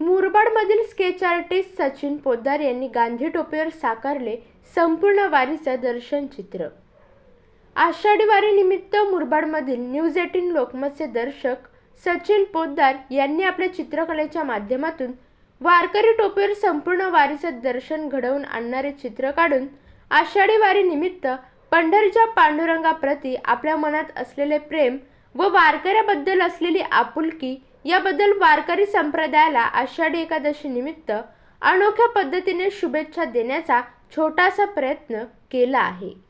मुरबाडमधील sketch artist Sachin Poddar यांनी गांधी टोपीवर साकारले संपूर्ण वारीचं दर्शन चित्र. आषाढी वारीनिमित्त मुरबाडमधील न्यूज एटीन लोकमतचे दर्शक सचिन पोद्दार यांनी आपल्या चित्रकलेच्या माध्यमातून वारकरी टोपीवर संपूर्ण वारीचं दर्शन घडवून आणणारे चित्र काढून आषाढी वारीनिमित्त पंढरीच्या पांडुरंगाप्रती आपल्या मनात असलेले प्रेम व वारकऱ्याबद्दल असलेली आपुलकी याबद्दल वारकरी संप्रदायाला आषाढी एकादशी निमित्त अनोख्या पद्धतीने शुभेच्छा देण्याचा छोटासा प्रयत्न केला आहे.